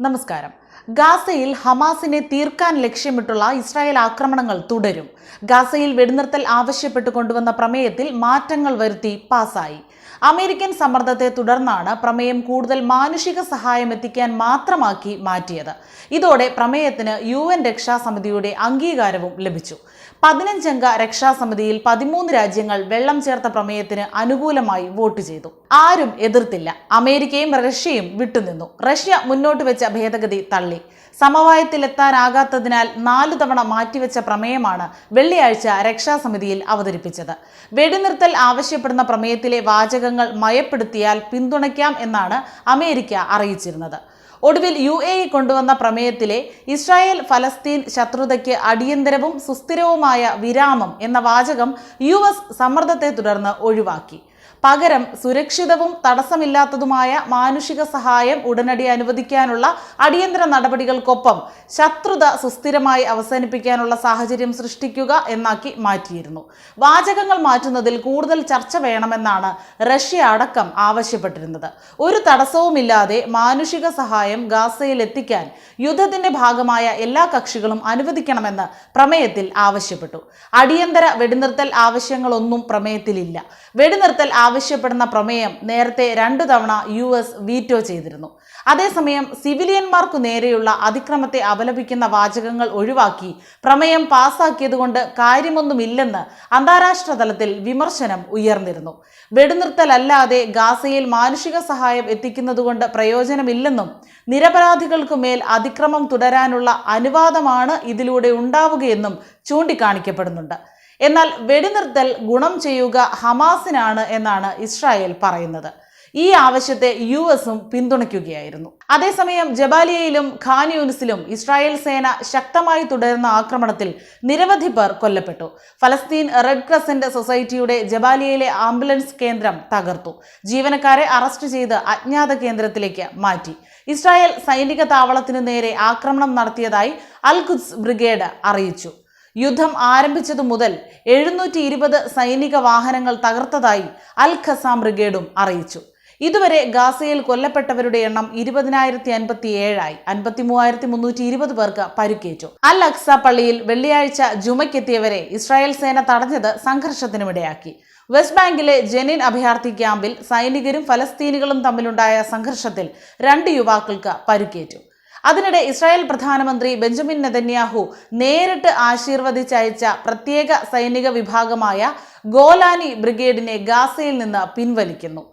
നമസ്കാരം. ഗാസയിൽ ഹമാസിനെ തീർക്കാൻ ലക്ഷ്യമിട്ടുള്ള ഇസ്രായേൽ ആക്രമണങ്ങൾ തുടരും. ഗാസയിൽ വെടിനിർത്തൽ ആവശ്യപ്പെട്ട് കൊണ്ടുവന്ന പ്രമേയത്തിൽ മാറ്റങ്ങൾ വരുത്തി പാസായി. അമേരിക്കൻ സമ്മർദ്ദത്തെ തുടർന്നാണ് പ്രമേയം കൂടുതൽ മാനുഷിക സഹായം എത്തിക്കാൻ മാത്രമാക്കി മാറ്റിയത്. ഇതോടെ പ്രമേയത്തിന് യു എൻ രക്ഷാസമിതിയുടെ അംഗീകാരവും ലഭിച്ചു. പതിനഞ്ചംഗ രക്ഷാസമിതിയിൽ പതിമൂന്ന് രാജ്യങ്ങൾ വെള്ളം ചേർത്ത പ്രമേയത്തിന് അനുകൂലമായി വോട്ട് ചെയ്തു. ആരും എതിർത്തില്ല. അമേരിക്കയും റഷ്യയും വിട്ടുനിന്നു. റഷ്യ മുന്നോട്ട് വെച്ച ഭേദഗതി തള്ളി. സമവായത്തിലെത്താനാകാത്തതിനാൽ നാലു തവണ മാറ്റിവെച്ച പ്രമേയമാണ് വെള്ളിയാഴ്ച രക്ഷാസമിതിയിൽ അവതരിപ്പിച്ചത്. വെടിനിർത്തൽ ആവശ്യപ്പെടുന്ന പ്രമേയത്തിലെ വാചകങ്ങൾ മയപ്പെടുത്തിയാൽ പിന്തുണയ്ക്കാം എന്നാണ് അമേരിക്ക അറിയിച്ചിരുന്നത്. ഒടുവിൽ യു എ കൊണ്ടുവന്ന പ്രമേയത്തിലെ ഇസ്രായേൽ ഫലസ്തീൻ ശത്രുതയ്ക്ക് അടിയന്തരവും സുസ്ഥിരവുമായ വിരാമം എന്ന വാചകം യു എസ് സമ്മർദ്ദത്തെ തുടർന്ന് ഒഴിവാക്കി. പകരം സുരക്ഷിതവും തടസ്സമില്ലാത്തതുമായ മാനുഷിക സഹായം ഉടനടി അനുവദിക്കാനുള്ള അടിയന്തര നടപടികൾക്കൊപ്പം ശത്രുത സുസ്ഥിരമായി അവസാനിപ്പിക്കാനുള്ള സാഹചര്യം സൃഷ്ടിക്കുക എന്നാക്കി മാറ്റിയിരുന്നു. വാചകങ്ങൾ മാറ്റുന്നതിൽ കൂടുതൽ ചർച്ച വേണമെന്നാണ് റഷ്യ അടക്കം ആവശ്യപ്പെട്ടിരുന്നത്. ഒരു തടസ്സവുമില്ലാതെ മാനുഷിക സഹായം ഗാസയിൽ എത്തിക്കാൻ യുദ്ധത്തിന്റെ ഭാഗമായ എല്ലാ കക്ഷികളും അനുവദിക്കണമെന്ന് പ്രമേയത്തിൽ ആവശ്യപ്പെട്ടു. അടിയന്തര വെടിനിർത്തൽ ആവശ്യങ്ങളൊന്നും പ്രമേയത്തിലില്ല. വെടിനിർത്തൽ ആവശ്യപ്പെടുന്ന പ്രമേയം നേരത്തെ രണ്ടു തവണ യു എസ് വീറ്റോ ചെയ്തിരുന്നു. അതേസമയം സിവിലിയന്മാർക്കു നേരെയുള്ള അതിക്രമത്തെ അപലപിക്കുന്ന വാചകങ്ങൾ ഒഴിവാക്കി പ്രമേയം പാസാക്കിയതുകൊണ്ട് കാര്യമൊന്നുമില്ലെന്ന് അന്താരാഷ്ട്ര തലത്തിൽ വിമർശനം ഉയർന്നിരുന്നു. വെടിനിർത്തലല്ലാതെ ഗാസയിൽ മാനുഷിക സഹായം എത്തിക്കുന്നതുകൊണ്ട് പ്രയോജനമില്ലെന്നും നിരപരാധികൾക്കു മേൽ അതിക്രമം തുടരാനുള്ള അനുവാദമാണ് ഇതിലൂടെ ഉണ്ടാവുകയെന്നും ചൂണ്ടിക്കാണിക്കപ്പെടുന്നുണ്ട്. എന്നാൽ വെടിനിർത്തൽ ഗുണം ചെയ്യുക ഹമാസിനാണ് എന്നാണ് ഇസ്രായേൽ പറയുന്നത്. ഈ ആവശ്യത്തെ യു എസും പിന്തുണയ്ക്കുകയായിരുന്നു. അതേസമയം ജബാലിയയിലും ഖാൻ യൂനിസിലും ഇസ്രായേൽ സേന ശക്തമായി തുടരുന്ന ആക്രമണത്തിൽ നിരവധി പേർ കൊല്ലപ്പെട്ടു. ഫലസ്തീൻ റെഡ് ക്രസന്റ് സൊസൈറ്റിയുടെ ജബാലിയയിലെ ആംബുലൻസ് കേന്ദ്രം തകർത്തു. ജീവനക്കാരെ അറസ്റ്റ് ചെയ്ത് അജ്ഞാത കേന്ദ്രത്തിലേക്ക് മാറ്റി. ഇസ്രായേൽ സൈനിക താവളത്തിനു നേരെ ആക്രമണം നടത്തിയതായി അൽ ഖുദ്സ് ബ്രിഗേഡ് അറിയിച്ചു. യുദ്ധം ആരംഭിച്ചതു മുതൽ എഴുന്നൂറ്റി ഇരുപത് സൈനിക വാഹനങ്ങൾ തകർത്തതായി അൽ ഖസാം ബ്രിഗേഡും അറിയിച്ചു. ഇതുവരെ ഗാസയിൽ കൊല്ലപ്പെട്ടവരുടെ എണ്ണം ഇരുപതിനായിരത്തി അൻപത്തി ഏഴായി അൻപത്തി മൂവായിരത്തി മുന്നൂറ്റി ഇരുപത് പേർക്ക് പരുക്കേറ്റു. അൽ അക്സ പള്ളിയിൽ വെള്ളിയാഴ്ച ജുമയ്ക്കെത്തിയവരെ ഇസ്രായേൽ സേന തടഞ്ഞത് സംഘർഷത്തിനുമിടയാക്കി വെസ്റ്റ് ബാങ്കിലെ ജെനിൻ അഭയാർത്ഥി ക്യാമ്പിൽ സൈനികരും ഫലസ്തീനികളും തമ്മിലുണ്ടായ സംഘർഷത്തിൽ രണ്ട് യുവാക്കൾക്ക് പരുക്കേറ്റു. അതിനിടെ ഇസ്രായേൽ പ്രധാനമന്ത്രി ബെഞ്ചമിൻ നെതന്യാഹു നേരിട്ട് ആശീർവദിച്ചയച്ച പ്രത്യേക സൈനിക വിഭാഗമായ ഗോലാനി ബ്രിഗേഡിനെ ഗാസയിൽ നിന്ന് പിൻവലിക്കുന്നു.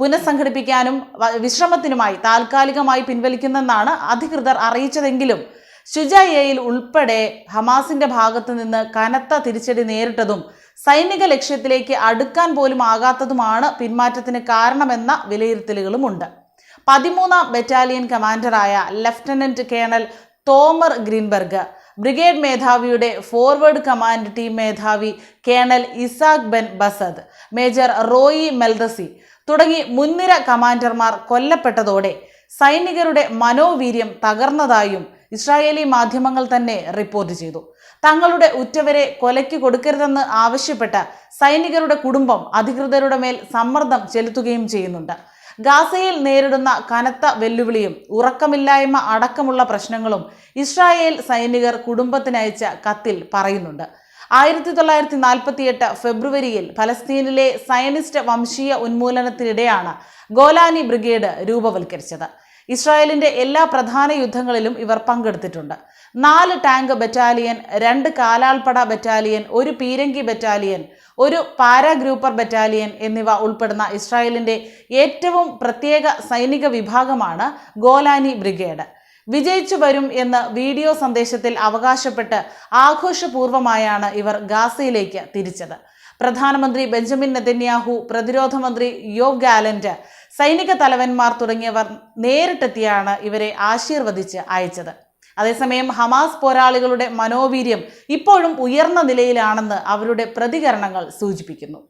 പുനഃസംഘടിപ്പിക്കാനും വിശ്രമത്തിനുമായി താൽക്കാലികമായി പിൻവലിക്കുന്നെന്നാണ് അധികൃതർ അറിയിച്ചതെങ്കിലും ഷുജായയിൽ ഉൾപ്പെടെ ഹമാസിന്റെ ഭാഗത്തു നിന്ന് കനത്ത തിരിച്ചടി നേരിട്ടതും സൈനിക ലക്ഷ്യത്തിലേക്ക് അടുക്കാൻ പോലും ആകാത്തതുമാണ് പിന്മാറ്റത്തിന് കാരണമെന്ന വിലയിരുത്തലുകളുമുണ്ട്. പതിമൂന്നാം battalion കമാൻഡറായ lieutenant colonel Tomer Greenberg brigade മേധാവിയുടെ ഫോർവേഡ് കമാൻഡ് ടീം മേധാവി colonel Itzhak Ben Basad major Roy Meldasi തുടങ്ങി മുൻനിര കമാൻഡർമാർ കൊല്ലപ്പെട്ടതോടെ സൈനികരുടെ മനോവീര്യം തകർന്നതായും ഇസ്രായേലി മാധ്യമങ്ങൾ തന്നെ റിപ്പോർട്ട് ചെയ്തു. തങ്ങളുടെ ഉറ്റവരെ കൊലയ്ക്ക് കൊടുക്കരുതെന്ന് ആവശ്യപ്പെട്ട സൈനികരുടെ കുടുംബം അധികൃതരുടെ മേൽ സമ്മർദ്ദം ചെലുത്തുകയും ചെയ്യുന്നുണ്ട്. ഗാസയിൽ നേരിടുന്ന കനത്ത വെല്ലുവിളിയും ഉറക്കമില്ലായ്മ അടക്കമുള്ള പ്രശ്നങ്ങളും ഇസ്രായേൽ സൈനികർ കുടുംബത്തിനയച്ച കത്തിൽ പറയുന്നുണ്ട്. ആയിരത്തി തൊള്ളായിരത്തി നാൽപ്പത്തിയെട്ട് ഫെബ്രുവരിയിൽ ഫലസ്തീനിലെ സയനിസ്റ്റ് വംശീയ ഉന്മൂലനത്തിനിടെയാണ് ഗോലാനി ബ്രിഗേഡ് രൂപവൽക്കരിച്ചത്. ഇസ്രായേലിന്റെ എല്ലാ പ്രധാന യുദ്ധങ്ങളിലും ഇവർ പങ്കെടുത്തിട്ടുണ്ട്. നാല് ടാങ്ക് ബറ്റാലിയൻ രണ്ട് കാലാൾപ്പട ബറ്റാലിയൻ ഒരു പീരങ്കി ബറ്റാലിയൻ ഒരു പാരാഗ്രൂപ്പർ ബറ്റാലിയൻ എന്നിവ ഉൾപ്പെടുന്ന ഇസ്രായേലിന്റെ ഏറ്റവും പ്രത്യേക സൈനിക വിഭാഗമാണ് ഗോലാനി ബ്രിഗേഡ്. വിജയിച്ചു വരും എന്ന് വീഡിയോ സന്ദേശത്തിൽ അവകാശപ്പെട്ട് ആഘോഷപൂർവമായാണ് ഇവർ ഗാസയിലേക്ക് തിരിച്ചത്. പ്രധാനമന്ത്രി ബെഞ്ചമിൻ നെതന്യാഹു പ്രതിരോധ മന്ത്രി യോവ് ഗാലന്റ് സൈനിക തലവന്മാർ തുടങ്ങിയവർ നേരിട്ടെത്തിയാണ് ഇവരെ ആശീർവദിച്ച് അയച്ചത്. അതേസമയം ഹമാസ് പോരാളികളുടെ മനോവീര്യം ഇപ്പോഴും ഉയർന്ന നിലയിലാണെന്ന് അവരുടെ പ്രതികരണങ്ങൾ സൂചിപ്പിക്കുന്നു.